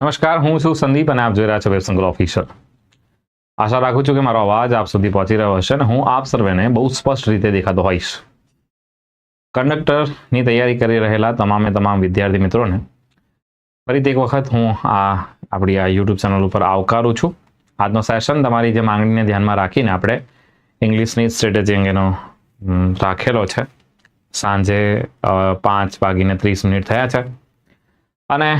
નમસ્કાર, હું છું સંદીપ અને આપ જોઈ રહ્યા છો વેબસંગલ ઓફિશિયલ આશા રાખું છું કે મારો અવાજ આપ સુધી પહોંચી રહ્યો હશે અને હું આપ સર્વેને બહુ સ્પષ્ટ રીતે દેખાતો હોઈશ. કંડક્ટરની તૈયારી કરી રહેલા તમામે તમામ વિદ્યાર્થી મિત્રોને ફરીથી એક વખત હું આ આપણી આ યુટ્યુબ ચેનલ ઉપર આવકારું છું. આજનો સેશન તમારી જે માંગણીને ધ્યાનમાં રાખીને આપણે ઇંગ્લિશની સ્ટ્રેટેજી અંગેનો રાખેલો છે. સાંજે પાંચ વાગીને ત્રીસ મિનિટ થયા છે. અને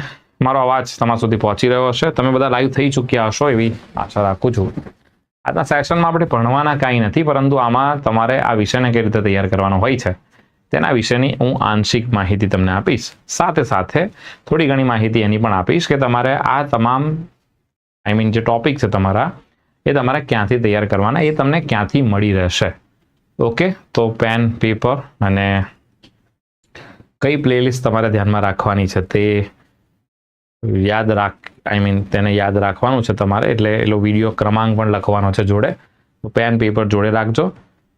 મારો અવાજ તમારા સુધી પહોંચી રહ્યો હશે તમે બધા લાઈવ થઈ ચૂક્યા હશો એવી આશા રાખું છું. આજના સેશનમાં આપણે ભણવાના કાંઈ નથી, પરંતુ આમાં તમારે આ વિષયને કઈ રીતે તૈયાર કરવાનો હોય છે, તેના વિશેની હું આંશિક માહિતી તમને આપીશ. સાથે સાથે થોડી ઘણી માહિતી એની પણ આપીશ કે તમારે આ તમામ આઈ મીન જે ટોપિક છે તમારા, એ તમારે ક્યાંથી તૈયાર કરવાના, એ તમને ક્યાંથી મળી રહેશે. ઓકે તો પેન પેપર અને કઈ પ્લેલિસ્ટ તમારે ધ્યાનમાં રાખવાની છે તે યાદ રાખ આઈ મીન તેને યાદ રાખવાનું છે તમારે, એટલે એલો વીડિયો ક્રમાંક પણ લખવાનો છે જોડે. પેન પેપર જોડે રાખજો.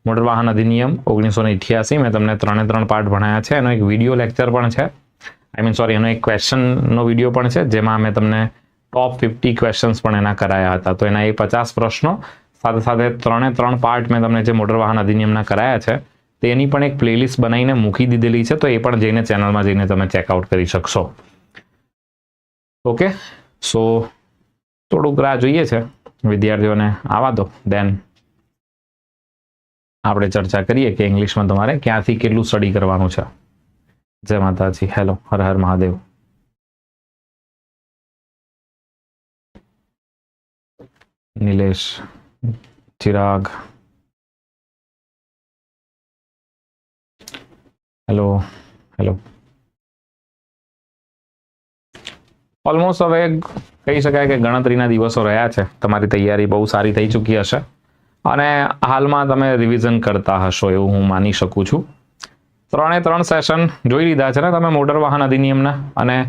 મોટર વાહન અધિનિયમ ઓગણીસો ને અઠ્યાસી મેં તમને ત્રણે ત્રણ પાર્ટ ભણાયા છે. એનો એક વીડિયો લેક્ચર પણ છે. આઈ મીન સોરી એનો એક ક્વેશ્ચનનો વીડિયો પણ છે, જેમાં મેં તમને ટોપ ફિફ્ટી ક્વેશ્ચન્સ પણ એના કરાયા હતા. તો એના એ પચાસ પ્રશ્નો, સાથે સાથે ત્રણે ત્રણ પાર્ટ મેં તમને જે મોટર વાહન અધિનિયમના કરાયા છે, તેની પણ એક પ્લેલિસ્ટ બનાવીને મૂકી દીધેલી છે. તો એ પણ જઈને ચેનલમાં જઈને તમે ચેકઆઉટ કરી શકશો. ઓકે સો થોડુંક રાહ જોઈએ છે. વિદ્યાર્થીઓને આવા દો. દેન આપણે ચર્ચા કરીએ કે ઇંગ્લિશમાં તમારે ક્યાંથી કેટલું સ્ટડી કરવાનું છે. જય માતાજી. Hello Har Har Mahadev. Nilesh, Chirag. Hello hello almost હવે કહી શકાય કે ગણતરીના દિવસો રહ્યા છે. તમારી તૈયારી બહુ સારી થઈ ચૂકી હશે. અને હાલમાં તમે રિવિઝન કરતા હશો એવું હું માની શકું છું. ત્રણે ત્રણ સેશન જોઈ લીધા છે ને તમે મોટર વાહન અધિનિયમના. અને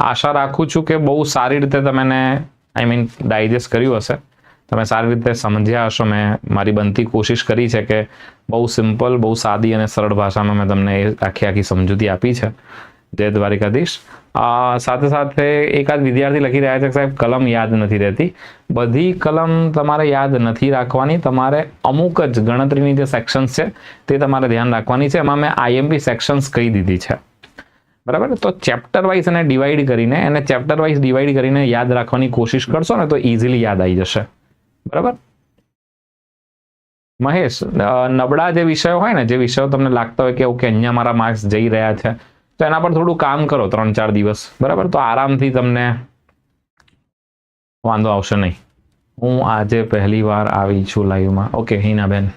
આશા રાખું છું કે બહુ સારી રીતે તમે આઈ મીન ડાયજેસ્ટ કર્યું હશે. તમે સારી રીતે સમજ્યા હશો. મેં મારી બનતી કોશિશ કરી છે કે બહુ સિમ્પલ બહુ સાદી અને સરળ ભાષામાં મેં તમને આખી આખી સમજૂતી આપી છે. જય દ્વારિકાધીશ. સાથે સાથે એકાદ વિદ્યાર્થી લખી રહ્યા છે સાહેબ, કલમ યાદ નથી રહેતી. બધી કલમ તમારે યાદ નથી રાખવાની. તમારે અમુક જ ગણતરીની જે સેક્શન્સ છે તે તમારે ધ્યાન રાખવાની છે. એમાં મેં આઈએમપી સેક્શન્સ કહી દીધી છે. બરાબર? તો ચેપ્ટર વાઇઝ એને ડિવાઈડ કરીને, એને ચેપ્ટર વાઇઝ ડિવાઈડ કરીને યાદ રાખવાની કોશિશ કરશો ને તો ઇઝીલી યાદ આવી જશે. બરાબર? મહેશ નબળા જે વિષયો હોય ને, જે વિષયો તમને લાગતા હોય કે ઓકે, અહીંયા મારા માર્ક્સ જઈ રહ્યા છે તો એના પર થોડું કામ કરો ત્રણ ચાર દિવસ. બરાબર? તો આરામથી તમને વાંધો આવશે નહીં. હું આજે પહેલી વાર આવી છું લાઈવમાં. ઓકે હિનાબેન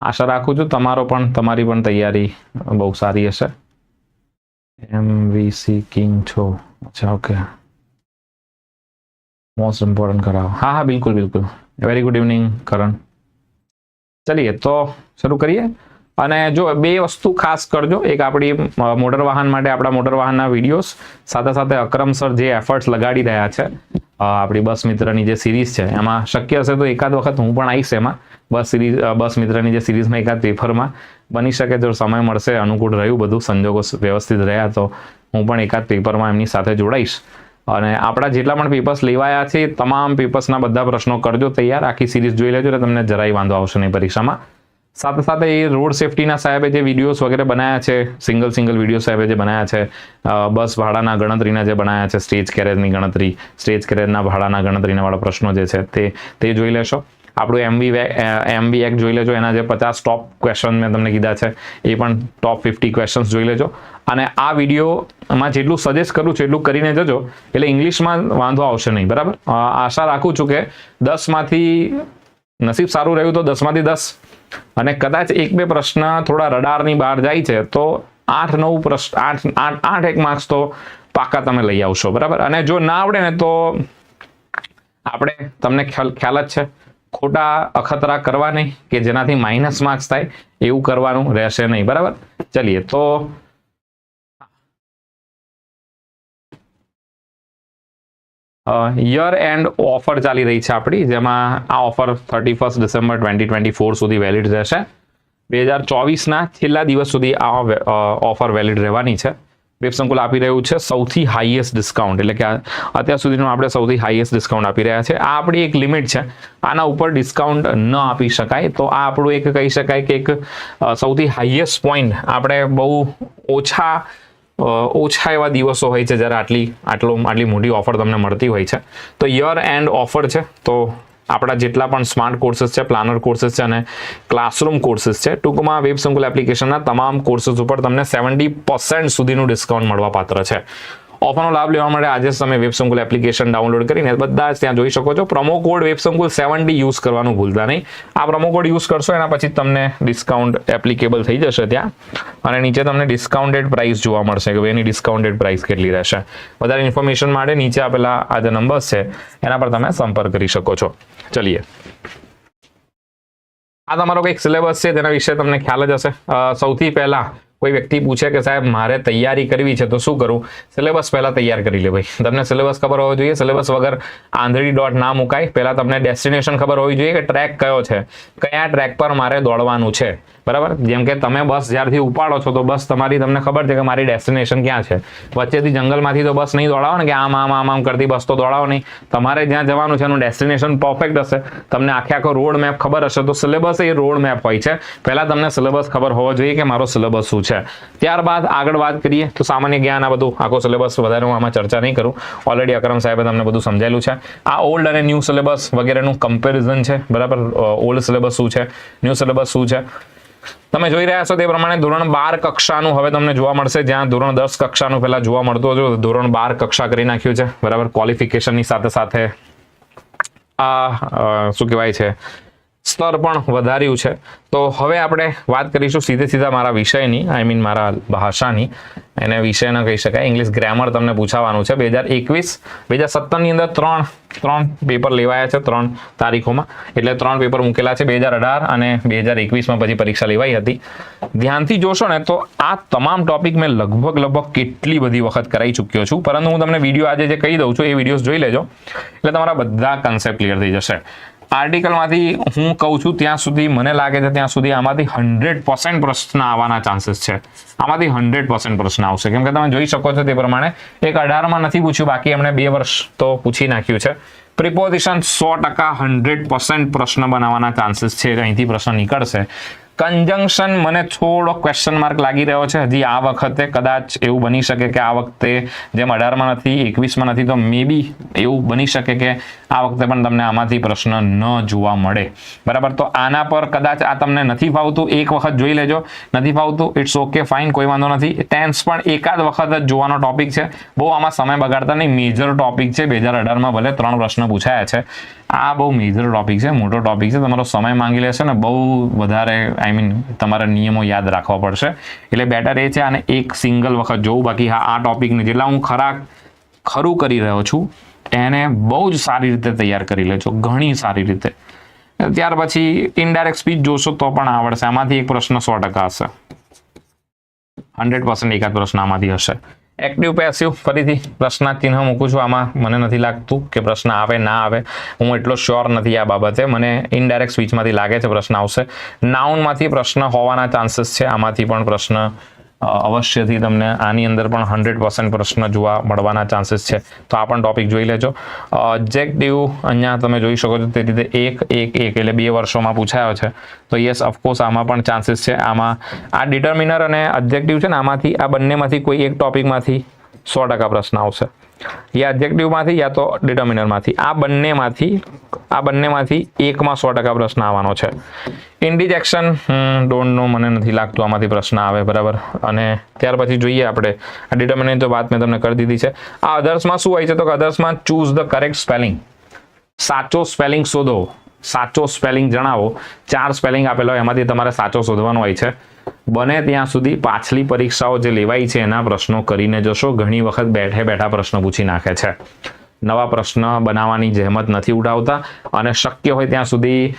આશા રાખું છું તમારો પણ, તમારી પણ તૈયારી બહુ સારી હશે. એમવીસી કિંગ છો. અચ્છા, ઓકે. મોસ્ટ ઇમ્પોર્ટન્ટ કરાવો. હા હા, બિલકુલ બિલકુલ. Very good evening Karan. ચલીએ, તો શરૂ કરીએ. અને જો બે વસ્તુ ખાસ કરજો, એક આપણી મોટર વાહન માટે આપણા મોટર વાહનના વિડીયોઝ, સાથે સાથે અક્રમ સર જે એફર્ટ્સ લગાડી રહ્યા છે આપણી બસ મિત્રની જે સિરીઝ છે, એમાં શક્ય હશે તો એકાદ વખત હું પણ આવીશ એમાં, બસ સિરીઝ બસ મિત્રની જે સિરીઝમાં એકાદ પેપરમાં બની શકે જો સમય મળશે, અનુકૂળ રહ્યું, બધું સંજોગો વ્યવસ્થિત રહ્યા તો હું પણ એકાદ પેપરમાં એમની સાથે જોડાઈશ. અને આપણા જેટલા પણ પેપર્સ લેવાયા છે તમામ પેપર્સના બધા પ્રશ્નો કરજો, તૈયાર, આખી સિરીઝ જોઈ લેજો, એટલે તમને જરાય વાંધો આવશે નહીં પરીક્ષામાં. સાથે સાથે એ રોડ સેફટીના સાહેબે જે વિડીયોઝ વગેરે બનાવ્યા છે, સિંગલ સિંગલ વીડિયો સાહેબે જે બનાવ્યા છે બસ ભાડાના ગણતરીના જે બનાવ્યા છે, સ્ટેજ કેરેજની ગણતરી, સ્ટેજ કેરેજના ભાડાના ગણતરીના વાળા પ્રશ્નો જે છે તે તે જોઈ લેશો. આપણું એમબી એમબી એક જોઈ લેજો, એના જે પચાસ ટોપ ક્વેશ્ચન મેં તમને કીધા છે, એ પણ ટોપ ફિફ્ટી ક્વેશ્ચન્સ જોઈ લેજો. અને આ વિડીયોમાં જેટલું સજેસ્ટ કરું છું એટલું કરીને જજો, એટલે ઇંગ્લિશમાં વાંધો આવશે નહીં, બરાબર? આશા રાખું છું કે દસમાંથી નસીબ સારું રહ્યું તો દસમાંથી દસ. અને કદાચ એક બે પ્રશ્ન થોડા રડારની બહાર જાય છે, તો આઠ નવ પ્રશ્ન, આઠ આઠ આઠ એક માર્ક્સ તો પાકા તમે લઈ આવશો, બરાબર? અને જો ના આવડે ને તો આપણે, તમને ખ્યાલ જ છે, ખોટા અખતરા કરવા નહીં કે જેનાથી માઇનસ માર્ક્સ થાય, એવું કરવાનું રહેશે નહીં, બરાબર? ચલીએ, તો યર એન્ડ ઓફર ચાલી રહી છે આપણી, જેમાં આ offer thirty first December twenty twenty four સુધી વેલિડ રહેશે. બે હજાર ચોવીસના છેલ્લા દિવસ સુધી આ ઓફર વેલિડ રહેવાની છે. વેબસંકુલ આપી રહ્યું છે સૌથી હાઈએસ્ટ ડિસ્કાઉન્ટ એટલે કે અત્યાર સુધીનું આપણે સૌથી હાઈએસ્ટ ડિસ્કાઉન્ટ આપી રહ્યા છે. આ આપણી એક લિમિટ છે. આના ઉપર ડિસ્કાઉન્ટ ન આપી શકાય. તો આ આપણું એક કહી શકાય કે એક સૌથી હાઈએસ્ટ પોઈન્ટ આપણે બહુ ઓછા ઓછા એવા દિવસો હોય છે જ્યારે આટલી, આટલો, આટલી મોટી ઓફર તમને મળતી હોય છે. તો યર એન્ડ ઓફર છે, તો આપણા જેટલા પણ સ્માર્ટ કોર્સિસ છે પ્લાનર કોર્સિસ છે અને ક્લાસરૂમ કોર્સિસ છે, ટૂંકમાં વેબ સંકુલ એપ્લિકેશનના તમામ કોર્સિસ ઉપર તમને સેવન્ટી પર્સન્ટ સુધીનું ડિસ્કાઉન્ટ મળવા પાત્ર છે. ઓફરનો લાભ લેવા માટે આજે તમે વેબસંકુલ એપ્લિકેશન ડાઉનલોડ કરીને બધા ત્યાં જોઈ શકો છો. Promo code WebSankul seventy use કરવાનું ભૂલતા નહીં. આ પ્રમો કોડ યુઝ કરશો એના પછી તમને ડિસ્કાઉન્ટ એપ્લિકેબલ થઈ જશે ત્યાં. અને નીચે તમને ડિસ્કાઉન્ટેડ પ્રાઇસ જોવા મળશે કે એની ડિસ્કાઉન્ટેડ પ્રાઇસ કેટલી રહેશે. વધારે ઇન્ફોર્મેશન માટે નીચે આપેલા આ જે નંબર્સ છે, એના પર તમે સંપર્ક કરી શકો છો. ચલીએ. આ તમારો કંઈક સિલેબસ છે, તેના વિશે તમને ખ્યાલ જ હશે. સૌથી પહેલા કોઈ વ્યક્તિ પૂછે કે સાહેબ, મારે તૈયારી કરવી છે, તો શું કરું? સિલેબસ પહેલા તૈયાર કરી લે ભાઈ. તમને સિલેબસ ખબર હોવી જોઈએ. સિલેબસ વગર આંધળી ડોટ ના મુકાય. પહેલા તમને ડેસ્ટિનેશન ખબર હોવી જોઈએ કે ટ્રેક કયો છે. કયા ટ્રેક પર મારે દોડવાનું છે. બરાબર? જેમ કે તમે બસ જ્યારથી ઉપાડો છો, તો બસ તમારી તમને ખબર છે કે મારી ડેસ્ટિનેશન ક્યાં છે. વચ્ચેથી જંગલમાંથી તો બસ નહીં દોડાવો ને કે આમ આમ આમ આમ કરતી બસ તો દોડાવો નહીં. તમારે જ્યાં જવાનું છે, એનું ડેસ્ટિનેશન પરફેક્ટ હશે. તમને આખે આખો રોડ મેપ ખબર હશે, તો સિલેબસ એ રોડ મેપ હોય છે. પહેલાં તમને સિલેબસ ખબર હોવો જોઈએ કે મારો સિલેબસ શું છે. ત્યારબાદ આગળ વાત કરીએ તો સામાન્ય જ્ઞાન આ બધું આખો સિલેબસ વધારે હું આમાં ચર્ચા નહીં કરું. ઓલરેડી અકરમ સાહેબે તમને બધું સમજાયેલું છે. આ ઓલ્ડ અને ન્યૂ સિલેબસ વગેરેનું કમ્પેરિઝન છે. બરાબર? ઓલ્ડ સિલેબસ શું છે? ન્યૂ સિલેબસ શું છે? તમે જોઈ રહ્યા છો તે પ્રમાણે ધોરણ બાર કક્ષાનું હવે તમને જોવા મળશે. જ્યાં ધોરણ દસ કક્ષાનું પહેલા જોવા મળતું હતું. ધોરણ બાર કક્ષા કરી નાખ્યું છે. બરાબર? ક્વોલિફિકેશનની સાથે સાથે આ શું કહેવાય છે? સ્તર પણ વધાર્યું છે. તો હવે આપણે વાત કરીશું સીધે સીધા મારા વિષયની આઈ મીન મારા ભાષાની. એને વિષય ન કહી શકાય ઇંગ્લિશ ગ્રામર તમને પૂછાવાનું છે. બે હજાર એકવીસ, બે હજાર સત્તરની અંદર ત્રણ ત્રણ પેપર લેવાયા છે, ત્રણ તારીખોમાં. એટલે ત્રણ પેપર મૂકેલા છે, બે હજાર અઢાર અને બે હજાર એકવીસમાં પછી પરીક્ષા લેવાઈ હતી. ધ્યાનથી જોશો ને, તો આ તમામ ટોપિક મેં લગભગ લગભગ કેટલી બધી વખત કરાઈ ચૂક્યો છું. પરંતુ હું તમને વીડિયો આજે જે કહી દઉં છું, એ વિડીયોઝ જોઈ લેજો. એટલે તમારા બધા કન્સેપ્ટ ક્લિયર થઈ જશે. આર્ટિકલમાંથી હું કહું છું, ત્યાં સુધી મને લાગે છે, ત્યાં સુધી આમાંથી હંડ્રેડ પર્સન્ટ પ્રશ્ન આવવાના ચાન્સીસ છે. આમાંથી હંડ્રેડ પર્સન્ટ પ્રશ્ન આવશે. કેમ કે તમે જોઈ શકો છો તે પ્રમાણે એક અઢારમાં નથી પૂછ્યું, બાકી એમણે બે વર્ષ તો પૂછી નાખ્યું છે. પ્રિપોઝિશન સો ટકા હંડ્રેડ પર્સન્ટ પ્રશ્ન બનાવવાના ચાન્સીસ છે અહીંથી પ્રશ્ન નીકળશે. કન્જંક્શન મને થોડો ક્વેશ્ચન માર્ક લાગી રહ્યો છે. હજી આ વખતે કદાચ એવું બની શકે કે આ વખતે જેમ અઢારમાં નથી, એકવીસમાં નથી, તો મે બી એવું બની શકે કે આ વખતે પણ તમને આમાંથી પ્રશ્ન ન જોવા મળે. બરાબર? તો આના પર કદાચ આ તમને નથી ફાવતું, એક વખત જોઈ લેજો. નથી ફાવતું ઇટ્સ ઓકે ફાઇન કોઈ વાંધો નથી. ટેન્સ પણ એકાદ વખત જ જોવાનો ટોપિક છે. બહુ આમાં સમય બગાડતા નહીં. મેજર ટોપિક છે. બે હજાર અઢારમાં ભલે ત્રણ પ્રશ્ન પૂછાયા છે. આ બહુ મેજર ટોપિક છે, મોટો ટોપિક છે. તમારો સમય માંગી લેશે ને બહુ વધારે આઈ મીન તમારા નિયમો યાદ રાખવા પડશે. એટલે બેટર એ છે અને એક સિંગલ વખત જોવું. બાકી હા, આ ટોપિકને જેટલા હું ખરા, ખરું કરી રહ્યો છું એને બહુ જ સારી રીતે તૈયાર કરી લેજો, ઘણી સારી રીતે. ત્યાર પછી ઇનડાયરેક્ટ સ્પીચ જોશો તો પણ આવડશે, આમાંથી એક પ્રશ્ન સો ટકા હશે. હંડ્રેડ પર્સન્ટ એકાદ પ્રશ્ન આમાંથી હશે. એક્ટિવ પેસિવ ફરીથી પ્રશ્ન ચિહ્ન મૂકું છું, આમાં મને નથી લાગતું કે પ્રશ્ન આવે, ના આવે. હું એટલો શ્યોર નથી આ બાબતે. મને ઇનડાયરેક્ટ સ્પીચમાંથી લાગે છે પ્રશ્ન આવશે. નાઉનમાંથી પ્રશ્ન હોવાના ચાન્સીસ છે, આમાંથી પણ પ્રશ્ન અવશ્યથી તમને આની અંદર પણ હંડ્રેડ પર્સન્ટ પ્રશ્ન જોવા મળવાના ચાન્સીસ છે. તો આ પણ ટોપિક જોઈ લેજો. ઓબ્જેક્ટિવ અહીંયા તમે જોઈ શકો છો તે રીતે એક એક એક એટલે બે વર્ષોમાં પૂછાયો છે. તો યસ ઓફકોર્સ આમાં પણ ચાન્સીસ છે. આમાં આ ડિટર્મિનર અને ઓબ્જેક્ટિવ છે ને, આમાંથી, આ બંનેમાંથી કોઈ એક ટોપિકમાંથી સો ટકા પ્રશ્ન આવશે. યા ઓબ્જેક્ટિવમાંથી યા તો ડિટર્મિનરમાંથી આ બંનેમાંથી આ બંનેમાંથી એકમાં સો ટકા પ્રશ્ન આવવાનો છે. ઇન્ડિજેક્શન ડોન્ટ નો મને નથી લાગતું આમાંથી પ્રશ્ન આવે, બરાબર? અને ત્યાર પછી જોઈએ આપણે. આ ડિટર્મિનરની તો વાત મેં તમને કરી દીધી છે. આ અધર્સમાં શું હોય છે? તો અધર્સમાં ચૂઝ ધ કરેક્ટ સ્પેલિંગ સાચો સ્પેલિંગ શોધો. સાચો સ્પેલિંગ જણાવો. ચાર સ્પેલિંગ આપેલો, એમાંથી તમારે સાચો શોધવાનો હોય છે. બને ત્યાં સુધી પાછલી પરીક્ષાઓ જે લેવાઈ છે, એના પ્રશ્નો કરીને જશો. ઘણી વખત બેઠે બેઠા પ્રશ્નો પૂછી નાખે છે. નવા પ્રશ્ન બનાવવાની જહેમત નથી ઉઠાવતા અને શક્ય હોય ત્યાં સુધી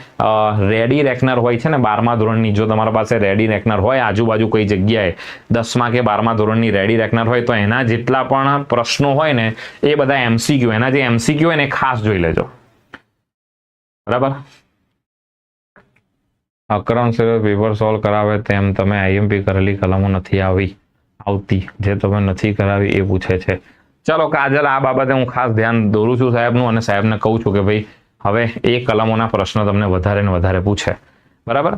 રેડી રેકનર હોય છે ને, બારમા ધોરણની, જો તમારા પાસે રેડી રેકનર હોય, આજુબાજુ કોઈ જગ્યાએ, દસમા કે બારમા ધોરણની રેડી રેકનર હોય, તો એના જેટલા પણ પ્રશ્નો હોય ને, એ બધા એમસીક્યુ એના જે એમસીક્યુ હોય ને ખાસ જોઈ લેજો. બરાબર? અકરમ સર પેપર સોલ્વ કરાવે તેમ તમે આઈએમપી કરેલી કલમો નથી આવી, આવતી. જે તમે નથી કરાવી એ પૂછે છે. ચલો કાજલ આ બાબતે હું ખાસ ધ્યાન દોરું છું સાહેબનું અને સાહેબને કહું છું કે ભાઈ, હવે એ કલમોના પ્રશ્નો તમને વધારે ને વધારે પૂછે. બરાબર?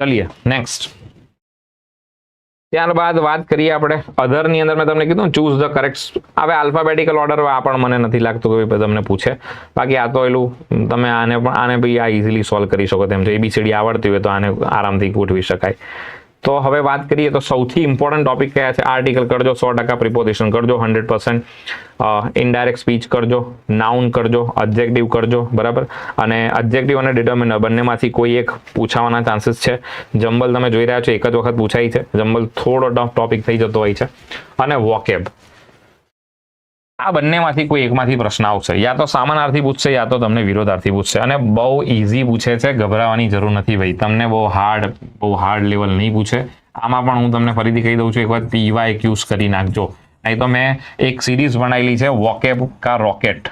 ચલીએ. નેક્સ્ટ ત્યારબાદ વાત કરીએ આપણે અધરની અંદર. મેં તમને કીધું ચૂઝ ધ કરેક્ટ હવે આલ્ફાબેટિકલ ઓર્ડર આ પણ મને નથી લાગતું કે ભાઈ તમને પૂછે. બાકી આ તો એલું તમે આને પણ, આને બી આ ઇઝીલી સોલ્વ કરી શકો તેમ છે. એબીસીડી આવડતી હોય તો આને આરામથી ગોઠવી શકાય. તો હવે વાત કરીએ તો સૌથી ઇમ્પોર્ટન્ટ ટોપિક કયા છે? આર્ટિકલ કરજો, સો ટકા પ્રિપોઝિશન કરજો હંડ્રેડ પર્સન્ટ ઇનડાયરેક્ટ સ્પીચ કરજો નાઉન કરજો ઓબ્જેક્ટિવ કરજો, બરાબર? અને ઓબ્જેક્ટિવ અને ડિટર્મિનર બંનેમાંથી કોઈ એક પૂછાવાના ચાન્સીસ છે. જમ્બલ તમે જોઈ રહ્યા છો, એક જ વખત પૂછાય છે. જમ્બલ થોડો ટોપિક થઈ જતો હોય છે. અને વોકેબ આ બંનેમાંથી કોઈ એકમાંથી પ્રશ્ન આવશે. યા તો સામાનાર્થી પૂછશે, યા તો તમને વિરોધાર્થી પૂછશે. અને બહુ ઇઝી પૂછે છે, ગભરાવાની જરૂર નથી ભાઈ. તમને બહુ હાર્ડ બહુ હાર્ડ લેવલ નહીં પૂછે. આમાં પણ હું તમને ફરીથી કહી દઉં છું, એકવાર પીવાય ક્યુઝ કરી નાખજો. નહીં તો મેં એક સિરીઝ બનાવેલી છે વોકેબ કા રોકેટ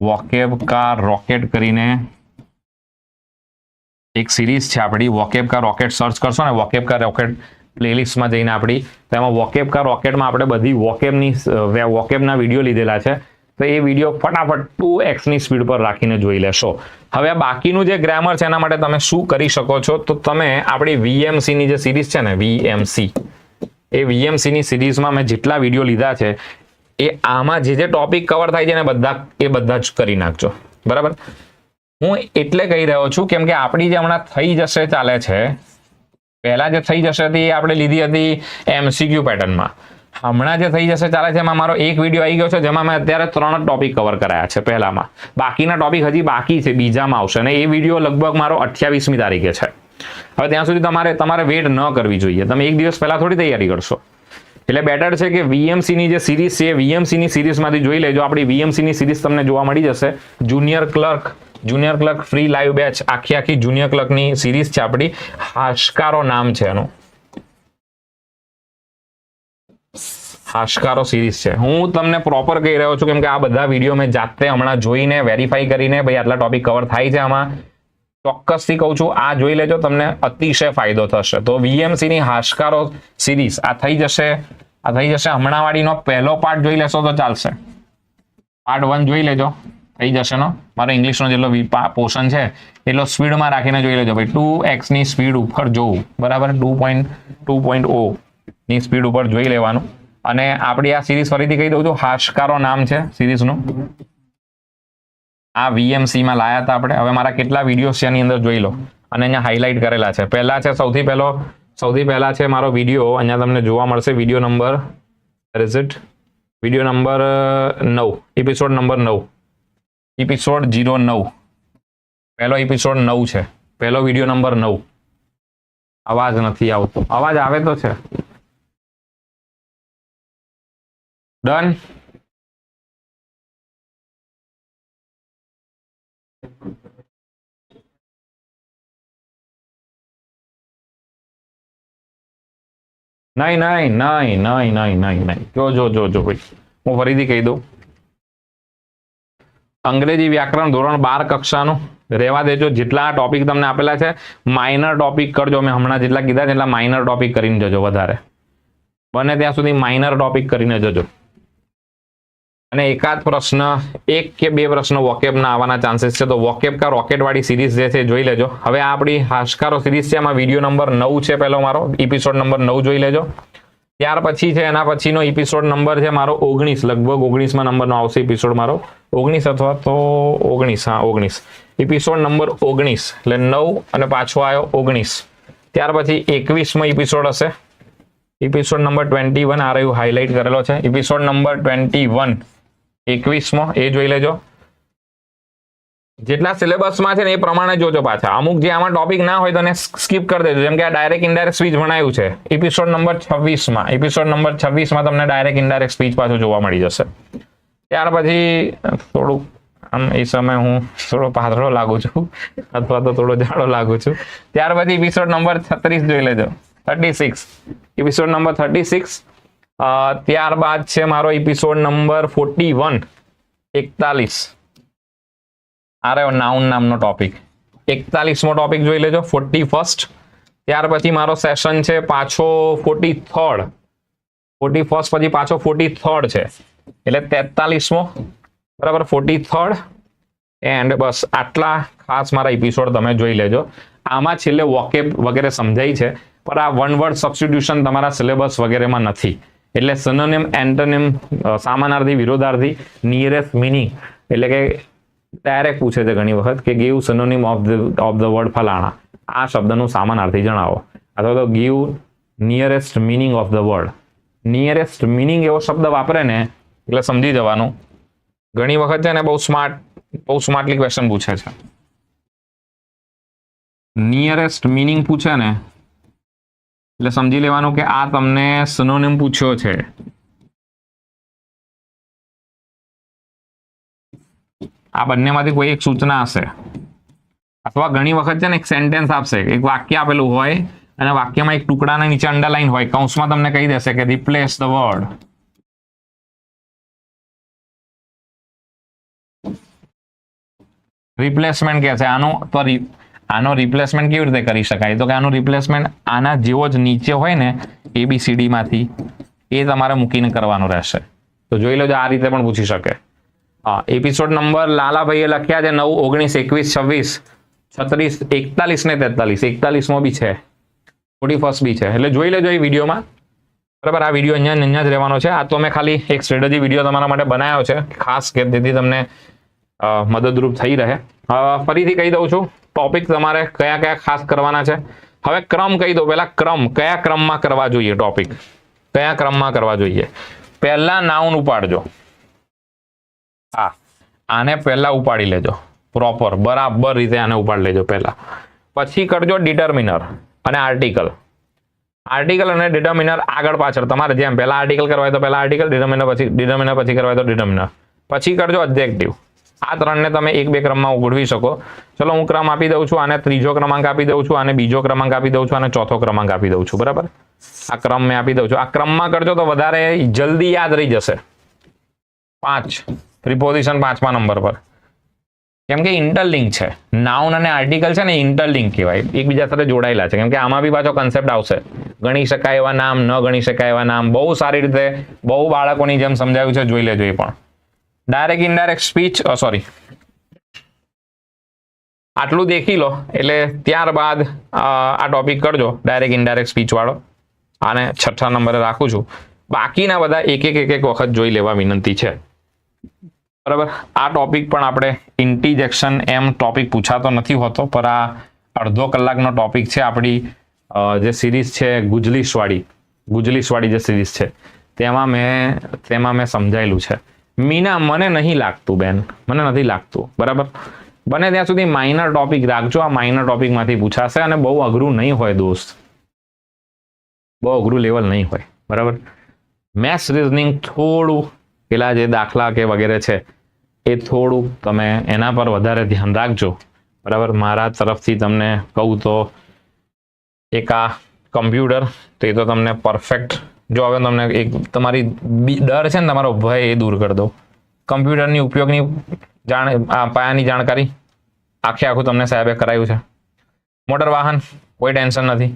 વોકેબ કા રોકેટ કરીને એક સિરીઝ છે આપણી. વોકેબ કા રોકેટ સર્ચ કરશો ને વોકેબ કા રોકેટ પ્લેલિસ્ટમાં જઈને આપણી, તો એમાં વોકેબ કા રોકેટમાં આપણે બધી વોકેબની વોકેબના વીડિયો લીધેલા છે. તો એ વીડિયો ફટાફટ ટુ એક્સની સ્પીડ પર રાખીને જોઈ લેશો. હવે આ બાકીનું જે ગ્રામર છે એના માટે તમે શું કરી શકો છો? તો તમે આપણી વીએમસીની જે સિરીઝ છે ને, વીએમસી, એ વીએમસીની સિરીઝમાં મેં જેટલા વીડિયો લીધા છે, એ આમાં જે જે ટોપિક કવર થાય છે ને બધા, એ બધા જ કરી નાખજો. બરાબર? હું એટલે કહી રહ્યો છું, કેમ કે આપણી જે હમણાં થઈ જશે, ચાલે છે પહેલા જે થઈ જશે તે આપણે લીધી હતી એમસીક્યુ પેટર્નમાં. હમણાં જે થઈ જશે ચાલે છે, એમાં મારો એક વીડિયો આવી ગયો છે, જેમાં મેં અત્યારે ત્રણ ટોપિક કવર કરાયા છે પહેલામાં. બાકીના ટોપિક હજી બાકી છે, બીજામાં આવશે. અને એ વીડિયો લગભગ મારો અઠ્યાવીસમી તારીખે છે. હવે ત્યાં સુધી તમારે તમારે વેટ ન કરવી જોઈએ. તમે એક દિવસ પહેલાં થોડી તૈયારી કરશો. એટલે બેટર છે કે વીએમસીની જે સિરીઝ છે વીએમસીની સિરીઝમાંથી જોઈ લેજો. આપણી વીએમસીની સિરીઝ તમને જોવા મળી જશે. Junior clerk junior clerk free live batch. આખી આખી જુનિયર ક્લર્કની સિરીઝ છે આપણી. હાશકારો નામ છે એનું. હાશકારો સિરીઝ છે. હું તમને પ્રોપર કહી રહ્યો છું કેમ કે આ બધા વીડિયો મેં જાતે હમણાં જોઈને વેરીફાઈ કરીને ભાઈ આટલા ટોપિક કવર થાય છે આમાં. ચોક્કસથી કહું છું, આ જોઈ લેજો, તમને અતિશય ફાયદો થશે. તો વીએમસીની હાશકારો સિરીઝ, આ થઈ જશે. આ થઈ જશે હમણાં વાળીનો પહેલો પાર્ટ જોઈ લેશો તો ચાલશે. પાર્ટ વન જોઈ લેજો. થઈ જશે, નો? મારો ઇંગ્લિશનો જેટલો પોર્શન છે, એટલો સ્પીડમાં રાખીને જોઈ લેજો ભાઈ. ટુ એક્સની સ્પીડ ઉપર જોવું. બરાબર? Two point two point O ની સ્પીડ ઉપર જોઈ લેવાનું. અને આપણી આ સિરીઝ ફરીથી કહી દઉં છું, હાશકારો નામ છે સિરીઝનું આ વીએમસીમાં લાયા હતા આપણે. હવે મારા કેટલા વીડિયો છે એની અંદર જોઈ લો. અને અહીંયા હાઇલાઇટ કરેલા છે. પહેલા છે, સૌથી પહેલો સૌથી પહેલા છે મારો વીડિયો અહીંયા તમને જોવા મળશે video number is video number નવ. એપિસોડ નંબર નવ. એપિસોડ જીરો નવ. પહેલો એપિસોડ નવ છે. પહેલો વીડિયો નંબર નવ. અવાજ નથી આવતો. અવાજ આવે તો છે. ડન નહીં નહીં નહીં નહીં નહીં નહીં નહીં જો જો જો જો, ભાઈ. હું ફરીથી કહી દઉં. અંગ્રેજી વ્યાકરણ ધોરણ બાર કક્ષાનું. રહેવા દેજો, જેટલા ટોપિક તમને આપેલા છે માઇનર ટોપિક કરજો. મેં હમણાં જેટલા કીધા એટલા માઇનર ટોપિક કરીને જજો વધારે. બને ત્યાં સુધી માઇનર ટોપિક કરીને જજો. અને એકાદ પ્રશ્ન, એક કે બે પ્રશ્નો વોકેપના આવવાના ચાન્સીસ છે. તો વોકેપ કા રોકેટવાળી સિરીઝ જે છે જોઈ લેજો. હવે આપણી હાશકારો સિરીઝ છે એમાં વીડિયો નંબર નવ છે, પહેલો મારો. એપિસોડ નંબર નવ જોઈ લેજો. ત્યાર પછી છે, એના પછીનો એપિસોડ નંબર છે મારો ઓગણીસ. લગભગ ઓગણીસમાં નંબરનો આવશે એપિસોડ મારો ઓગણીસ અથવા તો ઓગણીસ, હા, ઓગણીસ. એપિસોડ નંબર ઓગણીસ, એટલે નવ અને પાછો આવ્યો ઓગણીસ. ત્યાર પછી એકવીસમાં એપિસોડ હશે. એપિસોડ નંબર ટ્વેન્ટી વન આ રહ્યું હાઇલાઇટ કરેલો છે. એપિસોડ નંબર ટ્વેન્ટી વન એકવીસમાં, એ જોઈ લેજો. જેટલા સિલેબસમાં છે ને એ પ્રમાણે જોજો પાછા. અમુક જે આમાં ટોપિક ના હોય તો એને સ્કીપ કરી દેજો. જેમ કે આ ડાયરેક્ટ ઇનડાયરેક્ટ સ્પીચ ભણાયું છે. એપિસોડ નંબર છવ્વીસમાં એપિસોડ નંબર છવ્વીસમાં તમને ડાયરેક્ટ ઇનડાયરેક્ટ સ્પીચ પાછું જોવા મળી જશે. ત્યાર પછી થોડુંક આમ એ સમય હું થોડો પાતળો લાગુ છું. અથવા તો થોડો જાડો લાગુ છું. ત્યાર પછી એપિસોડ નંબર છત્રીસ જોઈ લેજો. Thirty six episode number thirty six ત્યારબાદ છે મારો એપિસોડ નંબર ફોર્ટી વન એકતાલીસ. આ રહ્યો નાઉન નામનો ટોપિક એકતાલીસમો ટોપિક જોઈ લેજો ફોર્ટી ફર્સ્ટ ત્યાર પછી મારો સેશન છે પાછો ફોર્ટી થર્ડ ફોર્ટી ફર્સ્ટ પછી પાછો ફોર્ટી થર્ડ છે. એટલે તેતાલીસમો. બરાબર ફોર્ટી થર્ડ એન્ડ બસ આટલા ખાસ મારા એપિસોડ તમે જોઈ લેજો. આમાં છેલ્લે વોકેબ વગેરે સમજાય છે, પણ આ વન વર્ડ સબસ્ટિટ્યુશન તમારા સિલેબસ વગેરેમાં નથી. એટલે સનોનિમ એન્ટોનિમ સામાનાર્થી, વિરોધાર્થી નિયરેસ્ટ મિનિંગ એટલે કે ડાયરેક્ટ પૂછે છે ઘણી વખત કે give synonym of of the word ફલાણા. આ શબ્દનું સામાનાર્થી જણાવો. અથવા તો give nearest meaning of the word nearest meaning એવો શબ્દ વાપરે ને, એટલે સમજી જવાનું. ઘણી વખત છે ને બહુ સ્માર્ટ બહુ સ્માર્ટલી ક્વેશ્ચન પૂછે છે. નિયરેસ્ટ મિનિંગ પૂછે ને, એટલે સમજી લેવાનું કે આ તમને સનોનિમ પૂછ્યો છે. આ બંનેમાંથી કોઈ એક સૂચના હશે. અથવા ઘણી વખત છે ને એક સેન્ટેન્સ આપશે. એક વાક્ય આપેલું હોય અને વાક્યમાં એક ટુકડાના નીચે અંડરલાઈન હોય. કૌંસમાં તમને કહી દેશે કે રિપ્લેસ ધ વર્ડ રિપ્લેસમેન્ટ કે છે. આનો તો આનો રિપ્લેસમેન્ટ કેવી રીતે કરી શકાય? તો કે આનું રિપ્લેસમેન્ટ આના જેવો જ નીચે હોય ને એબીસીડીમાંથી એ તમારે મૂકીને કરવાનું રહેશે. તો જોઈ લેજો, આ રીતે પણ પૂછી શકે. હા એપિસોડ નંબર લાલાભાઈએ લખ્યા છે નવ, ઓગણીસ, એકવીસ, છવ્વીસ, છત્રીસ, એકતાલીસ ને તેતાલીસ. એકતાલીસમો બી છે. ફોર્ટી ફર્સ્ટ બી છે. એટલે જોઈ લેજો એ વિડીયોમાં. બરાબર, આ વીડિયો અહીંયા અહીંયા જ રહેવાનો છે. આ તો મેં ખાલી એક સ્ટ્રેટેજી વીડિયો તમારા માટે બનાવ્યો છે. ખાસ કે જેથી તમને મદદરૂપ થઈ રહે. ફરીથી કહી દઉં છું ટોપિક તમારે કયા કયા ખાસ કરવાના છે. હવે ક્રમ કહી દઉં. પહેલા ક્રમ, કયા ક્રમમાં કરવા જોઈએ ટોપિક કયા ક્રમમાં કરવા જોઈએ? પહેલા નાઉન ઉપાડજો. હા, આને પહેલા ઉપાડી લેજો. પ્રોપર બરાબર રીતે આને ઉપાડી લેજો પહેલા. પછી કરજો ડિટર્મિનર અને આર્ટિકલ આર્ટિકલ અને ડિટર્મિનર આગળ પાછળ. તમારે જેમ પહેલા આર્ટિકલ કરવા તો પહેલા આર્ટિકલ ડિટર્મિનર પછી ડિટર્મિનર પછી કરવા તો ડિટર્મિનર પછી કરજો ઓબ્જેક્ટિવ આ ત્રણને તમે એક બે ક્રમમાં ઉગડવી શકો. ચલો હું ક્રમ આપી દઉં છું, આને ત્રીજો ક્રમાંક આપી દઉં છું અને બીજો ક્રમાંક આપી દઉં છું અને ચોથો ક્રમાંક આપી દઉં છું. બરાબર? આ ક્રમ મેં આપી દઉં છું. આ ક્રમમાં કરજો તો વધારે જલ્દી યાદ રહી જશે. પાંચ. પ્રિપોઝિશન પાંચમા નંબર પર. કેમ કે ઇન્ટરલિંક છે. નાઉન અને આર્ટિકલ છે ને ઇન્ટરલિંક કહેવાય. એકબીજા સાથે જોડાયેલા છે. કેમ કે આમાં બી પાછો કન્સેપ્ટ આવશે. ગણી શકાય એવા નામ, ન ગણી શકાય એવા નામ, બહુ સારી રીતે, બહુ બાળકોની જેમ સમજાવ્યું છે, જોઈ લેજો એ પણ. ડાયરેક્ટ ઇનડાયરેક્ટ સ્પીચ સોરી આટલું દેખી લો, એટલે ત્યારબાદ આ ટોપિક કરજો ડાયરેક્ટ ઇનડાયરેક્ટ સ્પીચ વાળો. આને છઠ્ઠા નંબરે રાખું છું. બાકીના બધા એક એક એક વખત જોઈ લેવા વિનંતી છે. બરાબર? આ ટોપિક પણ આપણે ઇન્ટીજેક્શન એમ ટોપિક પૂછાતો નથી હોતો, પર આ અડધો કલાકનો ટોપિક છે આપણી જે સિરીઝ છે ગુજલીશવાળી ગુજલીશવાળી જે સિરીઝ છે, તેમાં મેં તેમાં મેં સમજાયેલું છે. મીના, મને નહીં લાગતું બેન, મને નથી લાગતું, બરાબર? બને ત્યાં સુધી માઇનર ટોપિક રાખજો, આ માઇનર ટોપિકમાંથી પૂછાશે અને બહુ અઘરું નહીં હોય દોસ્ત. બહુ અઘરું લેવલ નહીં હોય, બરાબર? મેથ્સ રિઝનિંગ થોડું પેલા જે દાખલા કે વગેરે છે એ થોડુંક તમે એના પર વધારે ધ્યાન રાખજો. બરાબર? મારા તરફથી તમને કહું તો એક આ કમ્પ્યુટર, તો એ તો તમને પરફેક્ટ જો હવે તમને એક તમારી ડર છે ને તમારો, ભય એ દૂર કરી દો કમ્પ્યુટરની ઉપયોગની જાણ પાયાની જાણકારી આખે આખું તમને સાહેબે કરાયું છે. મોટર વાહન, કોઈ ટેન્શન નથી.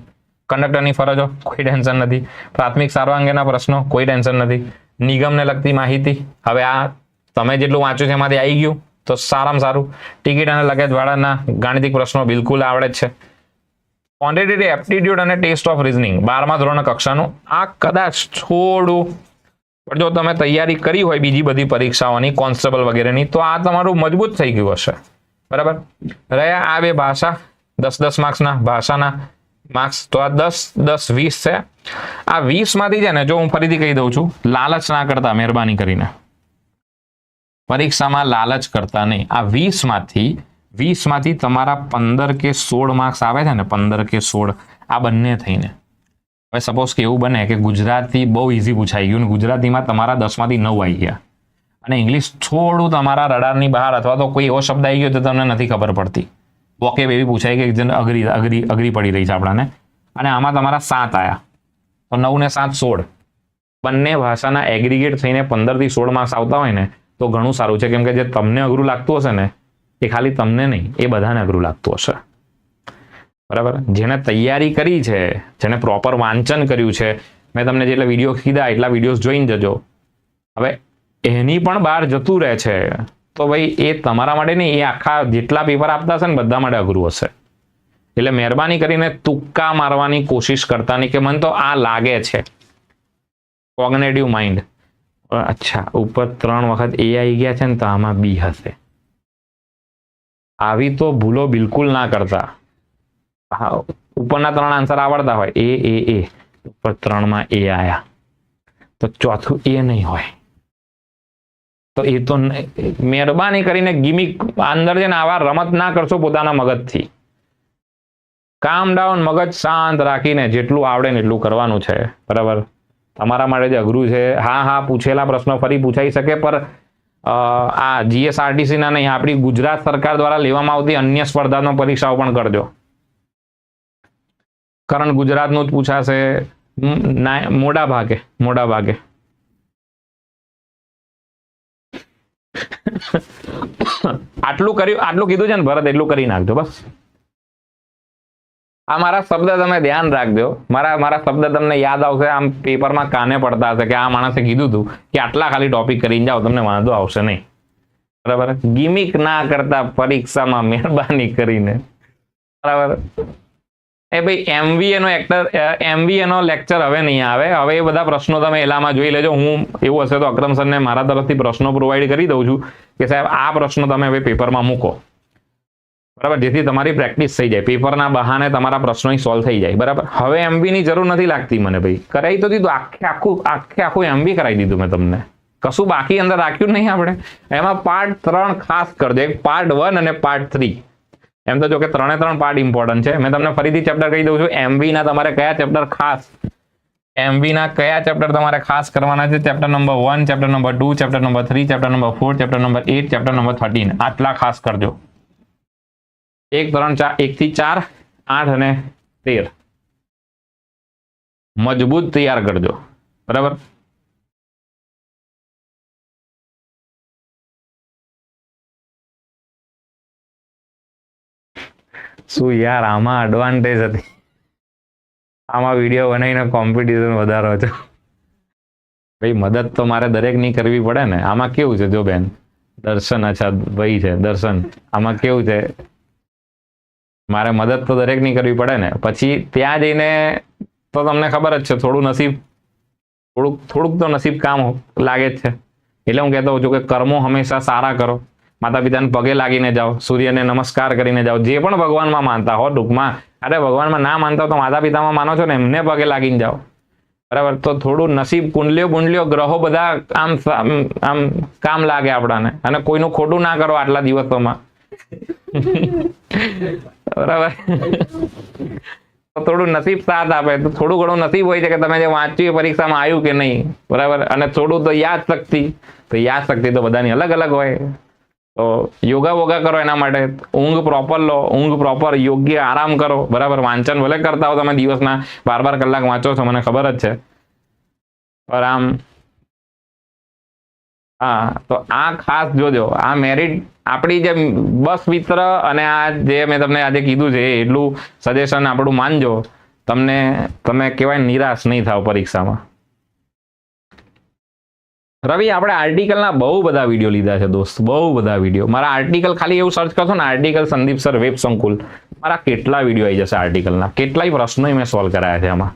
કંડક્ટરની ફરજો, કોઈ ટેન્શન નથી. પ્રાથમિક સારવાર અંગેના પ્રશ્નો, કોઈ ટેન્શન નથી. નિગમને લગતી માહિતી, હવે આ તમે જેટલું વાંચ્યું છે એમાંથી આવી ગયું. તો સારામાં સારું. ટિકિટ અને લગેજ વાળાના ગાણિતિક પ્રશ્નો બિલકુલ આવડે છે. ક્વોન્ટિટેટિવ એપ્ટિટ્યુડ અને ટેસ્ટ ઓફ રિઝનિંગ બારમા ધોરણ કક્ષાનું. આ કદાચ થોડું, પણ જો તમે તૈયારી કરી હોય બીજી બધી પરીક્ષાઓની કોન્સ્ટેબલ વગેરેની, તો આ તમારું મજબૂત થઈ ગયું હશે. બરાબર? રહ્યા આ બે ભાષા. દસ દસ માર્ક્સના ભાષાના માર્ક્સ. તો આ દસ દસ વીસ છે. આ વીસમાંથી છે ને, જો હું ફરીથી કહી દઉં છું, લાલચ ના કરતા મહેરબાની કરીને. પરીક્ષામાં લાલચ કરતા નહીં. આ વીસમાંથી વીસમાંથી તમારા પંદર કે સોળ માર્ક્સ આવે છે ને, પંદર કે સોળ, આ બંને થઈને. હવે સપોઝ કે એવું બને કે ગુજરાતી બહુ ઇઝી પૂછાઈ ગયું ને ગુજરાતીમાં તમારા દસમાંથી નવ આવી ગયા. અને ઇંગ્લિશ થોડું તમારા રડારની બહાર અથવા તો કોઈ એવો શબ્દ આવી ગયો તો તમને નથી ખબર પડતી. વોકેબ એવી પૂછાઈ કે જેને અઘરી અઘરી અઘરી પડી રહી છે આપણાને. અને આમાં તમારા સાત આયા. તો નવ ને સાત સોળ. બંને ભાષાના એગ્રીગેટ થઈને પંદરથી સોળ માર્ક્સ આવતા હોય ને તો ઘણું સારું છે. કેમ કે જે તમને અઘરું લાગતું હશે ને, એ ખાલી તમને નહીં, એ બધાને અઘરું લાગતું હશે. બરાબર? જેણે તૈયારી કરી છે, જેણે પ્રોપર વાંચન કર્યું છે, મેં તમને જેટલા વીડિયો કીધા, એટલા વિડીયોઝ જોઈને જજો. હવે એની પણ બહાર જતું રહે છે, તો ભાઈ એ તમારા માટે નહીં, એ આખા જેટલા પેપર આપતા હશે ને, બધા માટે અઘરું હશે. એટલે મહેરબાની કરીને તુક્કા મારવાની કોશિશ કરતા નહીં કે મને તો આ લાગે છે. કોગ્નેટિવ માઇન્ડ અચ્છા, ઉપર ત્રણ વખત એ આવી ગયા છે ને તો આમાં બી હશે. આવી તો ભૂલો બિલકુલ ના કરતા. હા, ઉપરના ત્રણ આન્સર આવડતા હોય. એ એ એ ઉપર ત્રણમાં એ આયા. તો ચોથું એ નહીં હોય. તો એ તો મહેરબાની કરીને ગિમિક અંદર છે ને આવા રમત ના કરશો પોતાના મગજથી. કામ ડાઉન મગજ શાંત રાખીને જેટલું આવડે ને એટલું કરવાનું છે. બરાબર? તમારા માટે જે અઘરું છે. હા હા, પૂછેલા પ્રશ્નો ફરી પૂછાઈ શકે, પર આ જીએસઆરટીસી ના નહીં, આપણી ગુજરાત સરકાર દ્વારા લેવામાં આવતી અન્ય સ્પર્ધાનો પરીક્ષાઓ પણ કરજો. કરંટ ગુજરાતનું જ પૂછાશે. મોડા ભાગે મોટા ભાગે. આટલું કર્યું, આટલું કીધું છે ને, ભરત, એટલું કરી નાખજો, બસ. આ મારા શબ્દ તમે ધ્યાન રાખજો. મારા મારા શબ્દ તમને યાદ આવશે. આમ પેપરમાં કાને પડતા હશે કે આ માણસે કીધું હતું કે આટલા ખાલી ટોપિક કરીને જાઓ, તમને વાંધો આવશે નહીં. બરાબર? ગિમિક ના કરતા પરીક્ષામાં મહેરબાની કરીને. બરાબર? એ ભાઈ એમવીએ નો એક્ટર એમવીએ નો લેક્ચર હવે નહીં આવે. હવે એ બધા પ્રશ્નો તમે એલામાં જોઈ લેજો. હું એવું હશે તો અક્રમ સરને મારા તરફથી પ્રશ્નો પ્રોવાઈડ કરી દઉં છું કે સાહેબ, આ પ્રશ્નો તમે હવે પેપરમાં મૂકો. બરાબર? જેથી તમારી પ્રેક્ટિસ થઈ જાય. પેપરના બહાને તમારા પ્રશ્નો સોલ્વ થઈ જાય. બરાબર? હવે એમબી ની જરૂર નથી લાગતી મને ભાઈ. કરાવી તો દીધું. આખે આખું આખે આખું એમબી કરાવી દીધું મેં તમને. કશું બાકી અંદર રાખ્યું નહીં આપણે. એમાં પાર્ટ ત્રણ ખાસ કરજો એક પાર્ટ વન અને પાર્ટ થ્રી એમ તો જો કે ત્રણે ત્રણ પાર્ટ ઇમ્પોર્ટન્ટ છે. મેં તમને ફરીથી ચેપ્ટર કહી દઉં છું. એમબી ના તમારે કયા ચેપ્ટર ખાસ? એમબી ના કયા ચેપ્ટર તમારે ખાસ કરવાના છે? Chapter number one chapter number two chapter number three chapter number four chapter number eight chapter number thirteen આટલા ખાસ કરજો. એક ત્રણ ચાર એક થી ચાર, આઠ અને તેર. મજબૂત તૈયાર કરજો. બરાબર? શું યાર, આમાં એડવાન્ટેજ હતી. આમાં વીડિયો બનાવીને કોમ્પિટિશન વધારો છો ભાઈ, મદદ તો મારે દરેકની કરવી પડે ને. આમાં કેવું છે જો બેન? દર્શન અચ્છા ભાઈ છે, દર્શન. આમાં કેવું છે? મારે મદદ તો દરેકની કરવી પડે ને. પછી ત્યાં જઈને તો તમને ખબર જ છે, થોડું નસીબ, થોડુંક થોડુંક તો નસીબ કામ લાગે જ છે. એટલે હું કહેતો હોઉં છું કે કર્મો હંમેશા સારા કરો. માતા પિતાને પગે લાગીને જાઓ, સૂર્યને નમસ્કાર કરીને જાઓ. જે પણ ભગવાનમાં માનતા હો, ટૂંકમાં. અરે, ભગવાનમાં ના માનતા હો તો માતા પિતામાં માનો છો ને, એમને પગે લાગીને જાઓ. બરાબર? તો થોડું નસીબ, કુંડલીઓ કુંડલીઓ ગ્રહો બધા આમ આમ કામ લાગે આપણાને. અને કોઈનું ખોટું ના કરો આટલા દિવસોમાં. બરાબર. થોડું નસીબ સાથ આપે. તો થોડું ઘણું નસીબ હોય છે કે તમે જે વાંચ્યું પરીક્ષામાં આવ્યું કે નહીં. બરાબર? અને થોડું તો યાદ શક્તિ. તો યાદ શક્તિ તો બધાની અલગ અલગ હોય. તો યોગા વોગા કરો એના માટે. ઊંઘ પ્રોપર લો. ઊંઘ પ્રોપર યોગ્ય આરામ કરો. બરાબર? વાંચન ભલે કરતા હો તમે દિવસના. બાર બાર કલાક વાંચો છો, મને ખબર જ છે. પર આમ હા, તો આ ખાસ જોજો. આ મેરિટ આપણી જે બસ મિત્ર અને આ જે મેં તમને આજે કીધું છે, એટલું સજેશન આપણું માનજો. તમને, તમે કહેવાય નિરાશ નહીં થાવ પરીક્ષામાં. રવિ, આપણે આર્ટિકલના બહુ બધા વીડિયો લીધા છે દોસ્ત, બહુ બધા વીડિયો મારા આર્ટિકલ ખાલી એવું સર્ચ કરશો ને આર્ટિકલ સંદીપ સર વેબ સંકુલ, મારા કેટલા વીડિયો આવી જશે આર્ટિકલના કેટલાય પ્રશ્નો મેં સોલ્વ કરાયા છે એમાં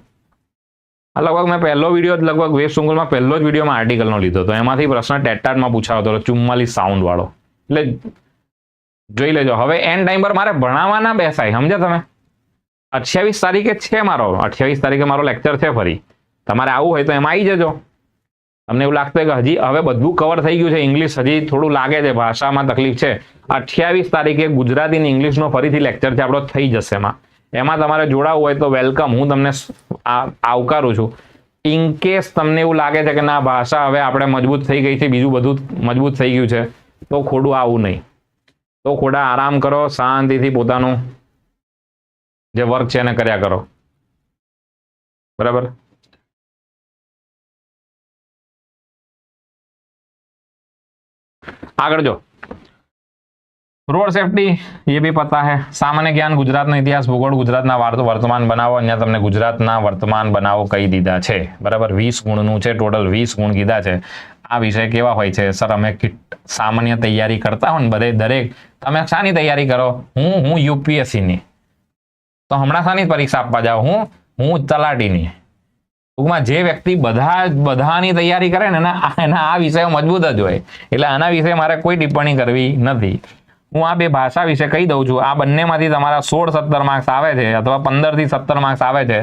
આ લગભગ મેં પહેલો વીડિયો લગભગ વેબ સંકુલમાં પહેલો જ વિડીયોમાં આર્ટિકલનો લીધો હતો. એમાંથી પ્રશ્ન ટેટાટમાં પૂછાતો હતો, ચુમ્માલીસ સાઉન્ડ વાળો. એટલે જોઈ લેજો. હવે એન ટાઈમ પર મારે ભણાવવા ના બેસાય સમજ્યા તમે? અઠ્યાવીસ તારીખે છે મારો. અઠ્યાવીસ તારીખે મારો લેક્ચર છે ફરી. તમારે આવવું હોય તો એમાં આવી જજો. તમને એવું લાગતું કે હજી હવે બધું કવર થઈ ગયું છે ઇંગ્લિશ હજી થોડું લાગે છે, ભાષામાં તકલીફ છે. અઠ્યાવીસ તારીખે ગુજરાતી અને ઇંગ્લિશનો ફરીથી લેક્ચર છે, આપણો થઈ જશે એમાં. એમાં તમારે જોડાવવું હોય તો વેલકમ હું તમને આવકારું છું. ઇન કેસ તમને એવું લાગે છે કે ના, ભાષા હવે આપણે મજબૂત થઈ ગઈ છે, બીજું બધું મજબૂત થઈ ગયું છે, તો ખોડું આવું નહીં. તો ખોડા આરામ કરો, શાંતિથી પોતાનું જે વર્ક છે એને કર્યા કરો. બરાબર? આગળ જો. रोड सेफ्टी ये भी पता है સામાન્ય જ્ઞાન ગુજરાતનો ઇતિહાસ ભૂગોળ ગુજરાતના વાર્તો વર્તમાન બનાવો અહીંયા તમને ગુજરાતના વર્તમાન બનાવો કહી દીધા છે બરાબર વીસ ગુણનું છે ટોટલ વીસ ગુણ કીધા છે આ વિષય કેવા હોય છે સર અમે કિટ- સામાન્ય તૈયારી કરતા હોય ને બધે દરેક તમે શાની તૈયારી કરો હું હું યુપીએસસી ની તો હમણાં શાની પરીક્ષા આપવા જાઓ હું હું તલાટીની ટૂંકમાં જે વ્યક્તિ બધા જ બધાની તૈયારી કરે ને એના એના આ વિષયો મજબૂત જ હોય એટલે આના વિશે મારે કોઈ ટિપ્પણી કરવી નથી હું આ બે ભાષા વિશે કહી દઉં છું. આ બંનેમાંથી તમારા સોળ સત્તર માર્ક્સ આવે છે અથવા પંદરથી સત્તર માર્ક્સ આવે છે.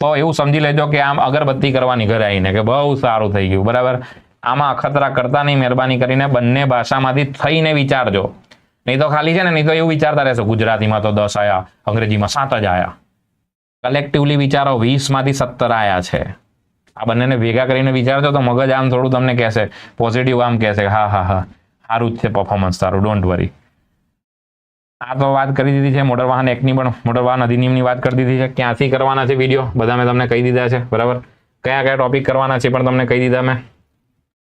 તો એવું સમજી લેજો કે આમ અગરબત્તી કરવાની ઘરે આવીને કે બહુ સારું થઈ ગયું, બરાબર? આમાં અખતરા કરતા નહીં મહેરબાની કરીને બંને ભાષામાંથી થઈને વિચારજો. નહીં તો ખાલી છે ને, નહીં તો એવું વિચારતા રહેશો. ગુજરાતીમાં તો દસ આયા, અંગ્રેજીમાં સાત જ આયા. કલેક્ટિવલી વિચારો વીસમાંથી સત્તર આયા છે. આ બંનેને ભેગા કરીને વિચારજો તો મગજ આમ થોડું તમને કહેશે પોઝિટિવ આમ કહેશે, હા હા હા. સારું જ છે પરફોર્મન્સ તારું ડોન્ટ વરી આ તો વાત કરી દીધી છે મોટર વાહન એક્ટની પણ. મોટર વાહન અધિનિયમની વાત કરી દીધી છે. ક્યાંથી કરવાના છે વીડિયો બધા મેં તમને કહી દીધા છે. બરાબર? કયા કયા ટોપિક કરવાના છે પણ તમને કહી દીધા મેં.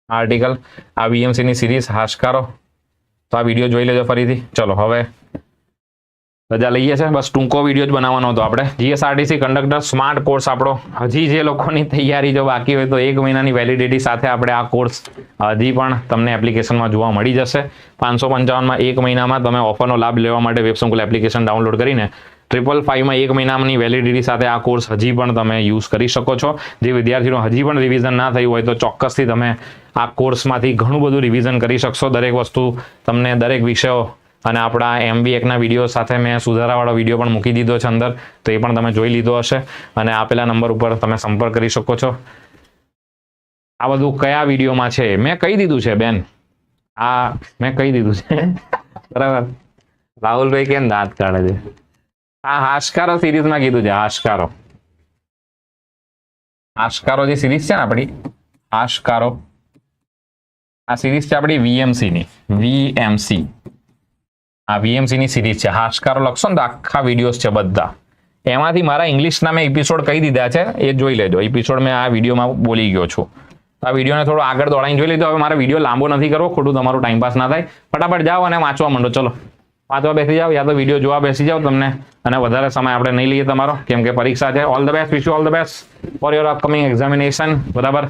આર્ટિકલ આ વીએમસીની સિરીઝ હાશકારો. તો આ વીડિયો જોઈ લેજો ફરીથી. ચલો, હવે રજા લઈએ છે. બસ ટૂંકો વીડિયો જ બનાવવાનો હતો આપણે. જીએસઆરટીસી કંડક્ટર સ્માર્ટ કોર્સ આપણો. હજી જે લોકોની તૈયારી જો બાકી હોય તો એક મહિનાની વેલિડિટી સાથે આપણે આ કોર્સ હજી પણ તમને એપ્લિકેશનમાં જોવા મળી જશે. પાંચસો પંચાવનમાં એક મહિનામાં તમે ઓફરનો લાભ લેવા માટે વેબસંકુલ એપ્લિકેશન ડાઉનલોડ કરીને ટ્રિપલ ફાઇવમાં એક મહિનાની વેલિડિટી સાથે આ કોર્સ હજી પણ તમે યુઝ કરી શકો છો. જે વિદ્યાર્થીઓ હજી પણ રિવિઝન ના થયું હોય તો ચોક્કસથી તમે આ કોર્સમાંથી ઘણું બધું રિવિઝન કરી શકશો. દરેક વસ્તુ તમને દરેક વિષયો અને આપણા એમબી એકના વીડિયો સાથે મેં સુધારાવાળો વીડિયો પણ મૂકી દીધો છે અંદર, તો એ પણ તમે જોઈ લીધો હશે. અને આપેલા નંબર ઉપર તમે સંપર્ક કરી શકો છો. આ બધું કયા વિડીયોમાં છે? મેં કહી દીધું છે, બેન. આ મેં કહી દીધું છે. બરાબર. રાહુલભાઈ કેમ દાંત કાઢે છે? આ હાશકારો સિરીઝમાં કીધું છે, હાશકારો. હાશકારો જે સિરીઝ છે ને આપણી, હાશકારો. આ સિરીઝ છે આપણી વીએમસી ની વીએમસી આ વીએમસીની સિરીઝ છે. હાશકારો, લખશો ને તો આખા વિડીયોઝ છે બધા. એમાંથી મારા ઇંગ્લિશના મેં એપિસોડ કહી દીધા છે. એ જોઈ લેજો. એપિસોડ મેં આ વિડીયોમાં બોલી ગયો છું. આ વિડીયોને થોડો આગળ દોડાઈને જોઈ લીધો. હવે મારે વીડિયો લાંબો નથી કરવો. ખોટું તમારું ટાઈમપાસ ના થાય. ફટાફટ જાઓ અને વાંચવા માંડો. ચલો. વાંચવા બેસી જાઓ યા તો વીડિયો જોવા બેસી જાઓ. તમને અને વધારે સમય આપણે નહીં લઈએ તમારો. કેમ કે પરીક્ષા છે. All the best wish you all the best for your upcoming examination બરાબર?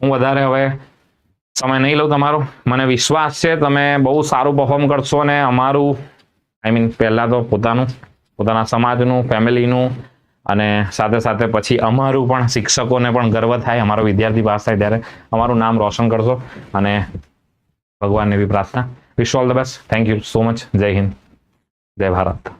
હું વધારે હવે સમય નહીં લઉં તમારો. મને વિશ્વાસ છે, તમે બહુ સારું પરફોર્મ કરશો અને અમારું આઈ મીન પહેલાં તો પોતાનું, પોતાના સમાજનું, ફેમિલીનું અને સાથે સાથે પછી અમારું પણ, શિક્ષકોને પણ ગર્વ થાય, અમારો વિદ્યાર્થી પાસ થાય ત્યારે અમારું નામ રોશન કરશો અને ભગવાનને બી પ્રાર્થના. Wish all the best thank you so much જય હિન્દ. જય ભારત.